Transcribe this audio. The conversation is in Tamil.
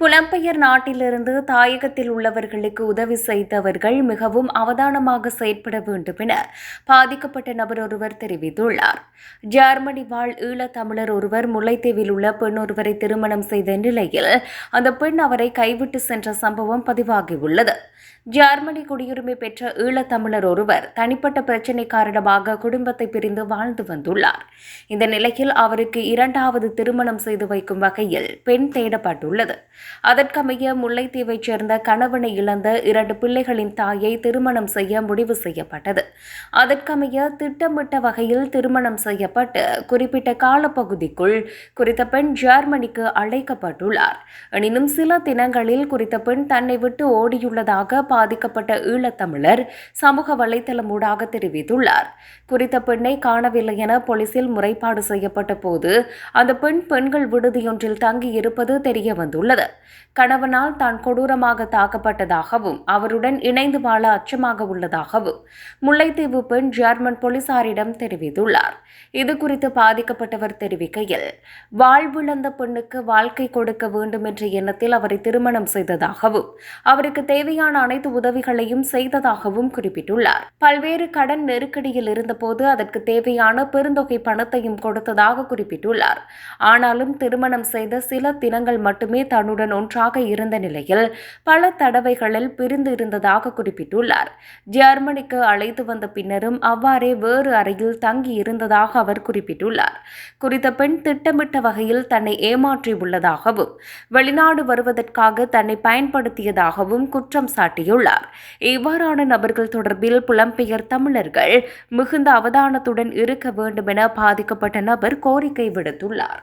புலம்பெயர் நாட்டிலிருந்து தாயகத்தில் உள்ளவர்களுக்கு உதவி செய்தவர்கள் மிகவும் அவதானமாக செயற்பட வேண்டும் என பாதிக்கப்பட்ட நபர் ஒருவர் தெரிவித்துள்ளார். ஜெர்மனி வாழ் ஈழத்தமிழர் ஒருவர் முல்லைத்தீவில் உள்ள பெண் ஒருவரை திருமணம் செய்த நிலையில் அந்த பெண் அவரை கைவிட்டு சென்ற சம்பவம் பதிவாகியுள்ளது. ஜெர்மனி குடியுரிமை பெற்ற ஈழத்தமிழர் ஒருவர் தனிப்பட்ட பிரச்சினை காரணமாக குடும்பத்தை பிரிந்து வாழ்ந்து வந்துள்ளார். இந்த நிலையில் அவருக்கு இரண்டாவது திருமணம் செய்து வைக்கும் வகையில் பெண் தேடப்பட்டுள்ளது. அதற்கமைய முல்லைத்தீவைச் சேர்ந்த கணவனை இழந்த இரண்டு பிள்ளைகளின் தாயை திருமணம் செய்ய முடிவு செய்யப்பட்டது. அதற்கமைய திட்டமிட்ட வகையில் திருமணம் செய்யப்பட்டு குறிப்பிட்ட காலப்பகுதிக்குள் குறித்த பெண் ஜெர்மனிக்கு அழைக்கப்பட்டுள்ளார். எனினும் சில தினங்களில் குறித்த பெண் தன்னை விட்டு ஓடியுள்ளதாக பாதிக்கப்பட்ட ஈழத்தமிழர் சமூக வலைதளம் ஊடாக தெரிவித்துள்ளார். குறித்த பெண்ணை காணவில்லை என போலீசில் முறைப்பாடு செய்யப்பட்ட போது அந்த பெண் பெண்கள் விடுதியொன்றில் தங்கியிருப்பது தெரிய வந்துள்ளது கணவனால் தான் கொடூரமாக தாக்கப்பட்டதாகவும் அவருடன் இணைந்து வாழ அச்சமாக உள்ளதாகவும் முல்லைத்தீவு பெண் ஜெர்மன் போலீசாரிடம் தெரிவித்துள்ளார். இதுகுறித்து பாதிக்கப்பட்டவர் தெரிவிக்கையில் வாழ்விழந்த பெண்ணுக்கு வாழ்க்கை கொடுக்க வேண்டும் என்ற எண்ணத்தில் அவரை திருமணம் செய்ததாகவும் அவருக்கு தேவையான அனைத்து உதவிகளையும் செய்ததாகவும் குறிப்பிட்டுள்ளார். பல்வேறு கடன் நெருக்கடியில் இருந்தபோது அதற்கு தேவையான பெருந்தொகை பணத்தையும் கொடுத்ததாக குறிப்பிட்டுள்ளார். ஆனாலும் திருமணம் செய்த சில தினங்கள் மட்டுமே தன்னுடன் ஒன்றாக இருந்த நிலையில் பல தடவைகளில் பிரிந்து இருந்ததாக குறிப்பிட்டுள்ளார். ஜெர்மனிக்கு அழைத்து வந்த பின்னரும் அவ்வாறே வேறு அறையில் தங்கி இருந்ததாக அவர் குறிப்பிட்டுள்ளார். குறித்த பெண் திட்டமிட்ட வகையில் தன்னை ஏமாற்றியுள்ளதாகவும் வெளிநாடு வருவதற்காக தன்னை பயன்படுத்தியதாகவும் குற்றம் சாட்டியுள்ளார். இவ்வாறான நபர்கள் தொடர்பில் புலம்பெயர் தமிழர்கள் மிகுந்த அவதானத்துடன் இருக்க வேண்டும் என பாதிக்கப்பட்ட நபர் கோரிக்கை விடுத்துள்ளார்.